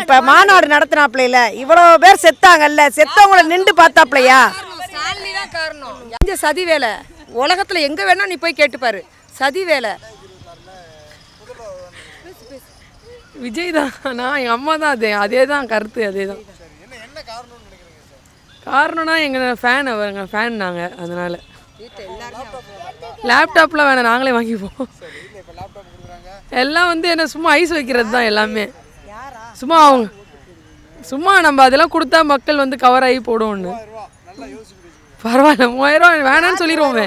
இப்ப மாநாடு. நடத்தினாப்ல இவ்வளவு பேர் செத்தாங்கல்ல? செத்தவங்கள நின்று பார்த்தாப்லையா? ஸ்டாலினி தான் காரணம். இந்த சதி வேலை. உலகத்துல எங்க வேணா நீ போய் கேட்டுப்பாரு சதி வேலை. விஜய் தான். நான் எங்கள் அம்மா தான் அதே அதே தான் கருத்து அதே தான். காரணம்னா எங்கள் ஃபேன் அவருங்க ஃபேன் நாங்கள் அதனால். லேப்டாப்லாம் வேணாம் நாங்களே வாங்கிப்போம். எல்லாம் வந்து என்ன சும்மா ஐஸ் வைக்கிறது தான் எல்லாமே. சும்மா அவங்க சும்மா நம்ம அதெல்லாம் கொடுத்தா மக்கள் வந்து கவர் ஆகி போடுவோன்னு பரவாயில்ல மூவாயிரம் ரூபா வேணான்னு சொல்லிடுவோமே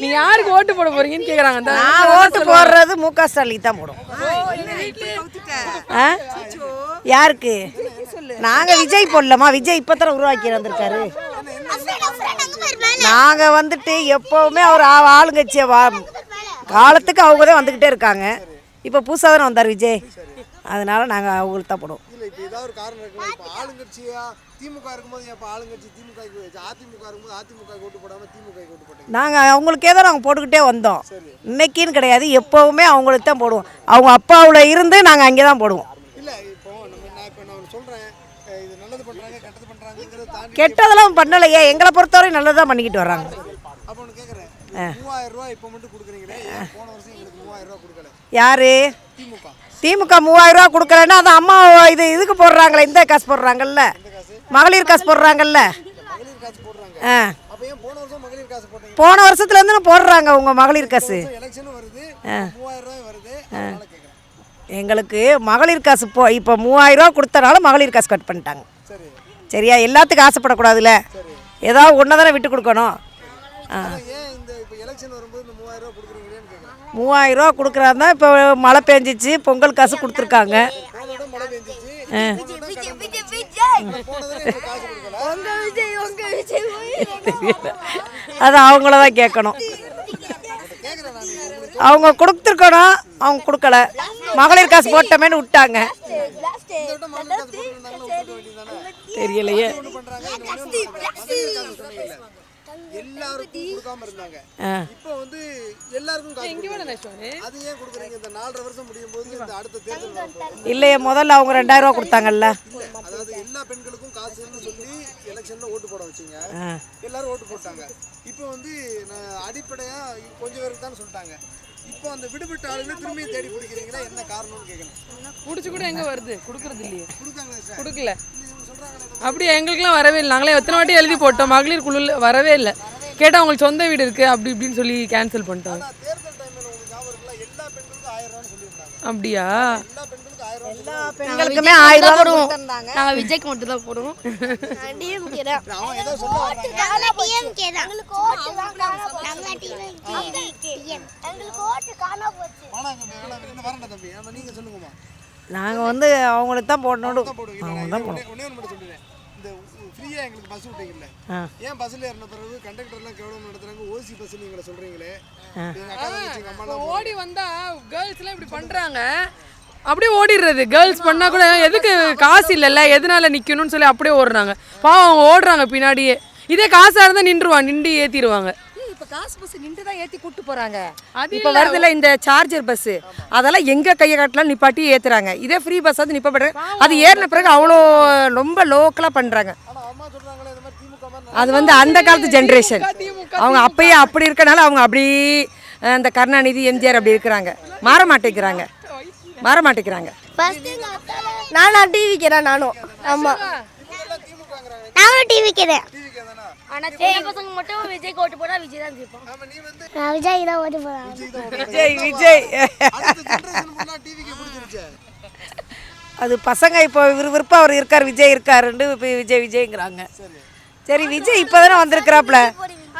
நீ யாருக்கு ஓட்டு போட போறீங்கன்னு கேக்குறாங்க நான் ஓட்டு போடுறது மு க ஸ்டாலின் தான் போடும். ஆ? யாருக்கு? நாங்க விஜய் போடலாமா? விஜய் இப்பதான் உருவாக்கி வந்திருக்காரு. நாங்க வந்துட்டு எப்பவுமே அவர் ஆ- ஆளுங்கட்சியை வா காலத்துக்கு அவங்க தான் வந்துக்கிட்டே இருக்காங்க. இப்போ புதுசாக தானே வந்தார் விஜய். அதனால நாங்கள் அவங்களுக்கு தான் போடுவோம். இல்ல இப்ப ஏதாவது ஒரு காரணம் இருக்குல்ல இப்ப ஆளுங்கட்சியா திமுக இருக்கும்போது இப்ப ஆளுங்கட்சி திமுக அதிமுக இருக்கும்போது அதிமுக ஓட்டு போடாம திமுக ஓட்டு போட்டீங்க? நாங்கள் அவங்களுக்கே தான் நாங்கள் போட்டுக்கிட்டே வந்தோம். இன்னைக்குன்னு கிடையாது எப்போவுமே அவங்களுக்கு தான் போடுவோம். அவங்க அப்பாவில் இருந்து நாங்கள் அங்கே தான் போடுவோம். இல்ல இப்போ நம்ம நான் இப்ப நான் இது நல்லது கெட்டது கெட்டதெல்லாம் பண்ணலையே எங்களை பொறுத்தவரை நல்லது தான் பண்ணிக்கிட்டு வர்றாங்க. அப்ப மூவாயிரம் ரூபாய் இப்ப மட்டும் கொடுக்குறீங்களே போன வருஷம் யாரு? திமுக. மூவாயிரம் ரூபா கொடுக்கலன்னா அது அம்மா இது இதுக்கு போடுறாங்களே இந்த காசு போடுறாங்கல்ல? மகளிர் காசு போடுறாங்கல்ல? ஆ. போன வருஷத்துலேருந்து போடுறாங்க உங்கள் மகளிர் காசு. எங்களுக்கு மகளிர் காசு போ இப்போ மூவாயிரம் ரூபா கொடுத்தனால மகளிர் காசு கட் பண்ணிட்டாங்க. சரி. சரியா? எல்லாத்துக்கும் ஆசைப்படக்கூடாதுல்ல? ஏதாவது ஒன்றை தானே விட்டு கொடுக்கணும். ஆ. மூவாயிரம் ரூபா கொடுக்குறாருந்தா இப்போ மழை பெஞ்சிச்சு பொங்கல் காசு கொடுத்துருக்காங்க. அது அவங்கள தான் கேட்கணும். அவங்க கொடுத்துருக்கணும் அவங்க கொடுக்கல. மகளிர் காசு போட்டமேனு விட்டாங்க. தெரியலையே. எல்லாருக்கும் கொடுக்காம இருந்தாங்க. இப்போ வந்து எல்லாருக்கும். அது ஏன் கொடுக்குறீங்க? இந்த நாலரை வருஷம் முடியும் போது இந்த அடுத்த தேர்தல் இல்லையே முதல்ல அவங்க ரெண்டாயிரம் ரூபா கொடுத்தாங்கல்ல? இல்ல அதாவது எல்லா பெண்களுக்கும் காசுன்னு சொல்லி எலெக்ஷன்ல ஓட்டு போட வச்சீங்க. எல்லாரும் ஓட்டு போட்டாங்க. இப்போ வந்து நான் அடிப்படையா கொஞ்சம் பேருக்கு தான் சொல்லிட்டாங்க. இப்போ அந்த விடுபட்ட ஆளுங்க திரும்பி தேடி பிடிக்கிறீங்களா? என்ன காரணம்னு கேட்கணும் புடிச்சு கூட எங்க வருது? கொடுக்கறது இல்லையே. சார்? கொடுக்கல. அப்படியே எங்களுக்குலாம் வரவே இல்லை. நாங்களே எத்தனை வாட்டி எழுதி போட்டோம். மகளிர் குழுல வரவே இல்லை. கேட்டால் உங்களுக்கு சொந்த வீடு இருக்கு அப்படி இப்படின்னு சொல்லி கேன்சல் பண்ணிட்டாங்க நான் தேர்தல் டைம்ல உங்களுக்கு ஞாபகம் இருக்குல்ல? எல்லா பெண்களுக்கும் ஆயிரம் ரூபான்னு சொல்லியிருந்தாங்க. அப்படியா? பெண்களுக்கும் ஆயிரம் ரூபா நாங்கள் விஜய்க்கு மட்டும் தான் போடுவோம். டிஎம்கே தான். எங்களுக்கு ஓட்டு காணா போச்சு. நீங்க சொல்லுங்கம்மா. நாங்கள் வந்து அவங்களுக்கு தான் போடணும் அவங்க நான் தான் போடணும். இந்த ஃப்ரீயா எங்களுக்கு பஸ் விட்டீங்கல்ல. ஏன் பஸ்ல ஏறின பிறகு கண்டக்டர்லாம் கேவலம் நடத்துறாங்க? ஓசி பஸ் நீங்க சொல்றீங்களே? எங்க அக்கா தங்கச்சி எங்க அம்மா ஓடி வந்தா கேர்ள்ஸ்லாம் இப்படி பண்றாங்க. அப்படியே ஓடிடுறது. கேர்ள்ஸ் பண்ணா கூட எதுக்கு காசு இல்லைல்ல? எதனால நிக்கணும்னு சொல்லி அப்படியே ஓடுறாங்க. பாவம் அவங்க ஓடுறாங்க பின்னாடியே. இதே காசா இருந்தா நின்றுவான். நின்று ஏத்திடுவாங்க. இப்போ காசு பஸ் நின்று தான் ஏற்றி கூட்டு போகிறாங்க அது இப்போ வருதுல்ல இந்த சார்ஜர் பஸ்ஸு அதெல்லாம் எங்கே கையை காட்டலாம் நிப்பாட்டி ஏற்றுறாங்க இதே ஃப்ரீ பஸ் அது நிப்பாட்டுற அது ஏறின பிறகு அவ்வளோ ரொம்ப லோக்கலாக பண்ணுறாங்க ஆனா அம்மா சொல்றாங்களே இந்த மாதிரி திமுக மாதிரி அது வந்து அந்த காலத்து ஜென்ரேஷன் அவங்க அப்பயே அப்படி இருக்கனால அவங்க அப்படி இந்த கருணாநிதி எம்ஜிஆர் அப்படி இருக்கிறாங்க. மாற மாட்டேங்கிறாங்க. மாற மாட்டேங்கிறாங்க. நானா டிவிக்கே தான் நானும். ஆமா. நானும் டிவிக்கே சின்ன பசங்க மட்டும் ஓட்டு விஜய் தான் ஜெயிப்போம் நான் விஜய் தான் ஓட்டு போறேன் அது பசங்க இப்போ விறுவிறுப்பா அவர் இருக்கார் விஜய் இருக்காருன்னு இப்போ விஜய் விஜய்ங்கிறாங்க. சரி. விஜய் இப்போ தானே வந்திருக்கிறாப்புல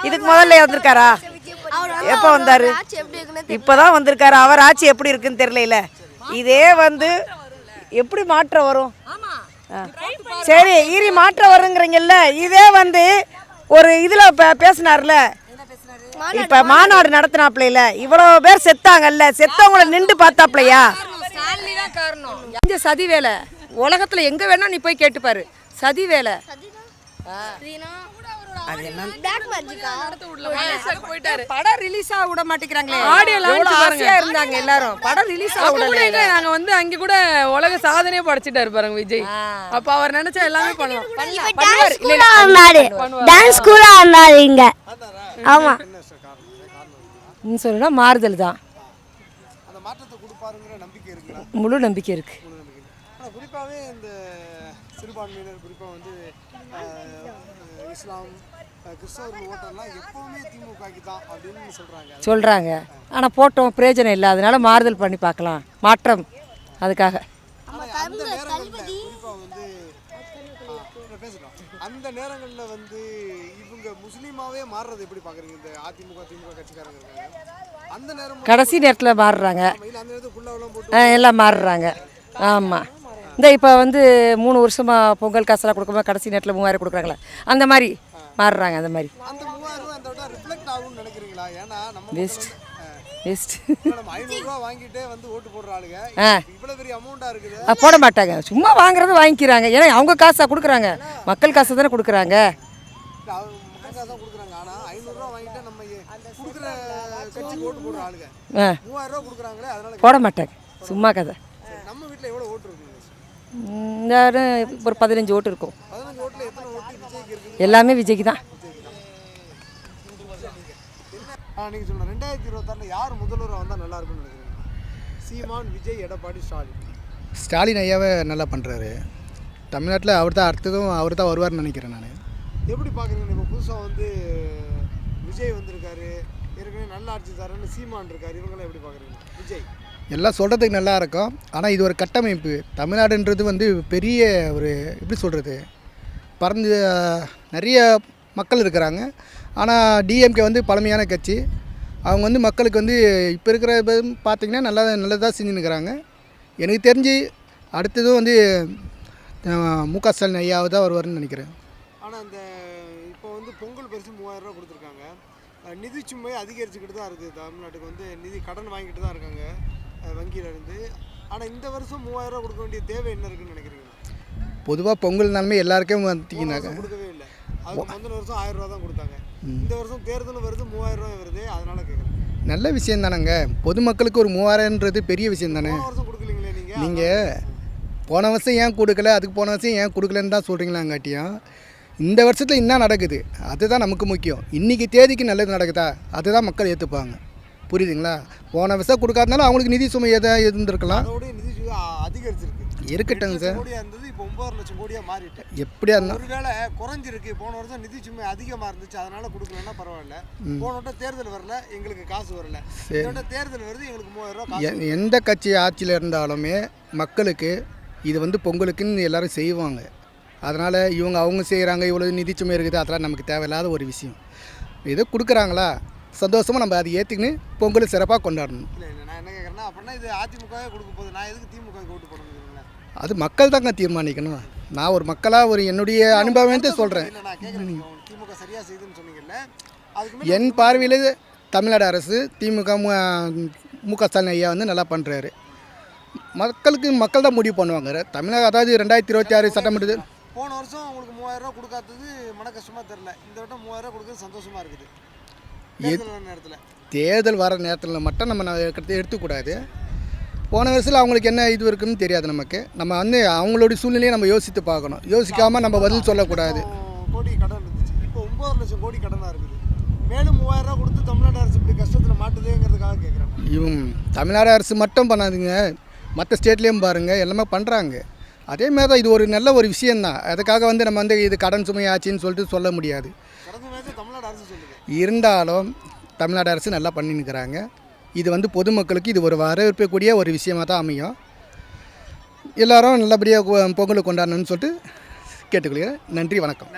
இதுக்கு முதல்ல வந்திருக்காரா? எப்போ வந்தாரு? இப்போ தான் வந்திருக்காரு. அவர் ஆட்சி எப்படி இருக்குன்னு தெரியல இதே வந்து எப்படி மாற்றம் வரும். சரி ஈரி மாற்றம் வருங்கிறீங்கல்ல. இதே வந்து ஒரு இதில் பேசினார்ல. இப்போ மாநாடு நடத்தினாப்ல இவ்வளோ பேர் செத்தாங்கல்ல. செத்தவங்கள நின்று பார்த்தாப்லையா? இந்த சதி வேலை. உலகத்தில் எங்கே வேணா நீ போய் கேட்டுப்பாரு. சதி வேலை. அது என்ன பிளாக் மேஜிக்கா போயிட்டாரு. படம் ரிலீஸ் ஆக விட மாட்டேங்கிறாங்களே. launch எவ்வளவு பாருங்க. ஆசையா இருந்தாங்க எல்லாரும். படம் ரிலீஸ் ஆக விடல நாங்க வந்து அங்க கூட உலக சாதனையே படைச்சிட்டாரு பாருங்க விஜய். அப்ப அவர் நினைச்சா எல்லாமே பண்ணலாம் டான்ஸ் வந்தாரு. இங்க. ஆமா. சொல்லுனா மாறுதல் தான். அந்த மாற்றத்தை கொடுப்பாருங்கிற நம்பிக்கை இருக்குங்களா? முழு நம்பிக்கை இருக்கு. குறிப்பாகவே இந்த சிறுபான்மையினர் குறிப்பாக வந்து இஸ்லாம் அஹ், கிறிஸ்தவர்கள் ஓட்டெல்லாம் எப்பவுமே திமுகக்கு தான் அப்படின்னு சொல்கிறாங்க சொல்றாங்க. ஆனா போட்டோம் பிரயோஜனம் இல்லை. அதனால மாறுதல் பண்ணி பார்க்கலாம். மாற்றம். அதுக்காக. ஆனால் அந்த நேரங்களில் வந்து ஆ, பேசலாம் அந்த நேரங்களில் வந்து இவங்க முஸ்லீமாவே மாறுறது எப்படி பார்க்குறீங்க? இந்த அதிமுக திமுக கட்சிக்காரங்க அந்த நேரம் கடைசி நேரத்தில் மாறுறாங்க. எல்லாம் மாறுறாங்க. ஆமாம் இந்த இப்போ வந்து மூணு வருஷமாக பொங்கல் காசெல்லாம் கொடுக்கும்போது கடைசி நேரத்தில் மூவாயிரம் கொடுக்குறாங்களே. அந்த மாதிரி. மாறுறாங்க அந்த மாதிரி. போடுற ஆளுங்க ஆ. போட மாட்டாங்க. சும்மா வாங்குறது வாங்கிக்கிறாங்க. ஏன்னா அவங்க காசா கொடுக்குறாங்க. மக்கள் காசு தானே கொடுக்குறாங்க. போட மாட்டாங்க. சும்மா கதை. ஒரு பதினஞ்சு ஓட்டு இருக்கும். எல்லாமே விஜய்க்கு தான். நீங்கள் சொல்லுங்கள் ரெண்டாயிரத்தி இருபத்தாறில் யார் முதல்வராக வந்தால் நல்லா இருக்கும்னு நினைக்கிறீங்க? சீமான் விஜய் எடப்பாடி ஸ்டாலின். ஸ்டாலின் ஐயாவே நல்லா பண்ணுறாரு தமிழ்நாட்டில் அவர் தான் அடுத்ததும் அவர் தான் வருவார்னு நினைக்கிறேன் நான். எப்படி பார்க்குறீங்க இப்போ புதுசாக வந்து விஜய் வந்திருக்காரு. ஏற்கனவே நல்ல ஆட்சி தரேன்னு சீமான் இருக்காரு. இவங்களாம் எப்படி பார்க்குறீங்க விஜய். எல்லாம் சொல்கிறதுக்கு நல்லா இருக்கும். ஆனால் இது ஒரு கட்டமைப்பு. தமிழ்நாடுன்றது வந்து பெரிய ஒரு எப்படி சொல்கிறது பறந்து நிறைய மக்கள் இருக்கிறாங்க. ஆனால் டிஎம்கே வந்து பழமையான கட்சி. அவங்க வந்து மக்களுக்கு வந்து இப்போ இருக்கிற பார்த்திங்கன்னா நல்லா நல்லதாக செஞ்சுன்னுக்கிறாங்க எனக்கு தெரிஞ்சு அடுத்ததும் வந்து மு க ஸ்டாலின் ஐயாவை தான் வருவார்னு நினைக்கிறேன். ஆனால் இந்த இப்போ வந்து பொங்கல் பரிசு மூவாயிரம் ரூபா கொடுத்துருக்காங்க. நிதி சுமை அதிகரிச்சுக்கிட்டு தான் இருக்குது. தமிழ்நாட்டுக்கு வந்து நிதி கடன் வாங்கிட்டு தான் இருக்காங்க வங்கியிலேருந்து ஆனால் இந்த வருஷம் மூவாயிரம் ரூபா கொடுக்க வேண்டிய தேவை என்ன இருக்குன்னு நினைக்கிறீங்க பொதுவாக பொங்கல்னாலுமே எல்லாருக்கும் பார்த்தீங்கன்னாக்க கொடுக்கவே இல்லை. அதுக்கு முந்தின வருஷம் ஆயிரம் ரூபா தான் கொடுத்தாங்க. இந்த வருஷம் தேர்தலும் வருது மூவாயிரம் ரூபாய் வருது. அதனால கேட்குறேன் நல்ல விஷயம் தானேங்க. பொதுமக்களுக்கு ஒரு மூவாயிரம்ன்றது பெரிய விஷயம் தானே. போன வருஷம் கொடுக்கலீங்களே நீங்கள் நீங்கள் போன வருஷம் ஏன் கொடுக்கல அதுக்கு போன வருஷம் ஏன் கொடுக்கலன்னு தான் சொல்கிறீங்களாங்காட்டியும் இந்த வருஷத்தில் என்ன நடக்குது? அதுதான் நமக்கு முக்கியம். இன்றைக்கி தேதிக்கு நல்லது நடக்குதா? அதுதான் மக்கள் ஏற்றுப்பாங்க புரியுதுங்களா? போன வருஷம் கொடுக்காதனால அவங்களுக்கு நிதி சுமை எதாவது இருந்திருக்கலாம் அதோடய நிதி சுமை அ- அதிகரிச்சிருக்கு இருக்கட்டுங்க சார். கோடியா இருந்தது இப்போ ஒன்பது லட்சம் கோடியா மாறிட்டு. எப்படியா இருந்தால் ஒருவேளை குறைஞ்சிருக்கு. போன வருஷம் நிதி சுமை அதிகமா இருந்துச்சு. அதனால கொடுக்கலன்னா பரவாயில்ல. போன வட்டம் தேர்தல் வரல. எங்களுக்கு காசு வரல. தேர்தல் வருது. எங்களுக்கு மூவாயிரம் ரூபாய் எந்த கட்சி ஆட்சியில் இருந்தாலுமே மக்களுக்கு இது வந்து பொங்கலுக்குன்னு எல்லாரும் செய்வாங்க. அதனால் இவங்க அவங்க செய்கிறாங்க இவ்வளோ நிதிச்சுமை இருக்குது. அதெல்லாம் நமக்கு தேவையில்லாத ஒரு விஷயம். ஏதோ கொடுக்குறாங்களா? சந்தோஷமாக நம்ம அதை ஏற்றுக்கின்னு பொங்கல் சிறப்பாக கொண்டாடணும். இல்லை நான் என்ன கேட்குறேன்னா அப்படின்னா இது அதிமுகவே கொடுக்க போகுது. நான் எதுக்கு திமுக ஓட்டு போடணுங்கிறீங்களா அது மக்கள் தாங்க தீர்மானிக்கணும். நான் ஒரு மக்களாக ஒரு என்னுடைய அனுபவத்தை சொல்கிறேன் என் பார்வையில் தமிழ்நாடு அரசு திமுக மு க ஸ்டாலின் ஐயா வந்து நல்லா பண்ணுறாரு மக்களுக்கு மக்கள் தான் முடிவு பண்ணுவாங்க. தமிழக அதாவது ரெண்டாயிரத்தி இருபத்தி ஆறு சட்டமன்றத்தில் போன வருஷம் உங்களுக்கு மூவாயிரம் ரூபாய் கொடுக்காதது மன கஷ்டமா தெரில இந்த வட்டம் மூவாயிரம் ரூபாய் கொடுக்கறது சந்தோஷமா இருக்குது. தேர்தல் வர நேரத்தில். தேர்தல் வர நேரத்தில் மட்டும் நம்ம எடுத்துக்கூடாது. போன வருஷத்தில் அவங்களுக்கு என்ன இது இருக்குன்னு தெரியாது நமக்கு. நம்ம வந்து அவங்களுடைய சூழ்நிலையை நம்ம யோசித்து பார்க்கணும். யோசிக்காமல் நம்ம பதில் சொல்லக்கூடாது. கோடி கடன் இருந்துச்சு இப்போ ஒன்பது லட்சம் கோடி கடனாக இருக்குது. மேலும் மூவாயிரம் ரூபாய் கொடுத்து தமிழ்நாடு அரசு இப்படி கஷ்டத்தில் மாட்டுதேங்கிறதுக்காக கேட்குறேன் இவங்க தமிழ்நாடு அரசு மட்டும் பண்ணாதுங்க. மற்ற ஸ்டேட்லேயும் பாருங்கள் எல்லாமே பண்ணுறாங்க அதே மாதிரி தான் இது ஒரு நல்ல ஒரு விஷயந்தான் அதுக்காக வந்து நம்ம வந்து இது கடன் சுமையாச்சின்னு சொல்லிட்டு சொல்ல முடியாது. இருந்தாலும் தமிழ்நாடு அரசு நல்லா பண்ணின்னுக்கிறாங்க. இது வந்து பொதுமக்களுக்கு இது ஒரு வரவேற்கக்கூடிய ஒரு விஷயமாக தான் அமையும். எல்லாரும் நல்லபடியாக பொங்கலை கொண்டாடணும்னு சொல்லிட்டு கேட்டுக்கொள்கிறேன். நன்றி வணக்கம்.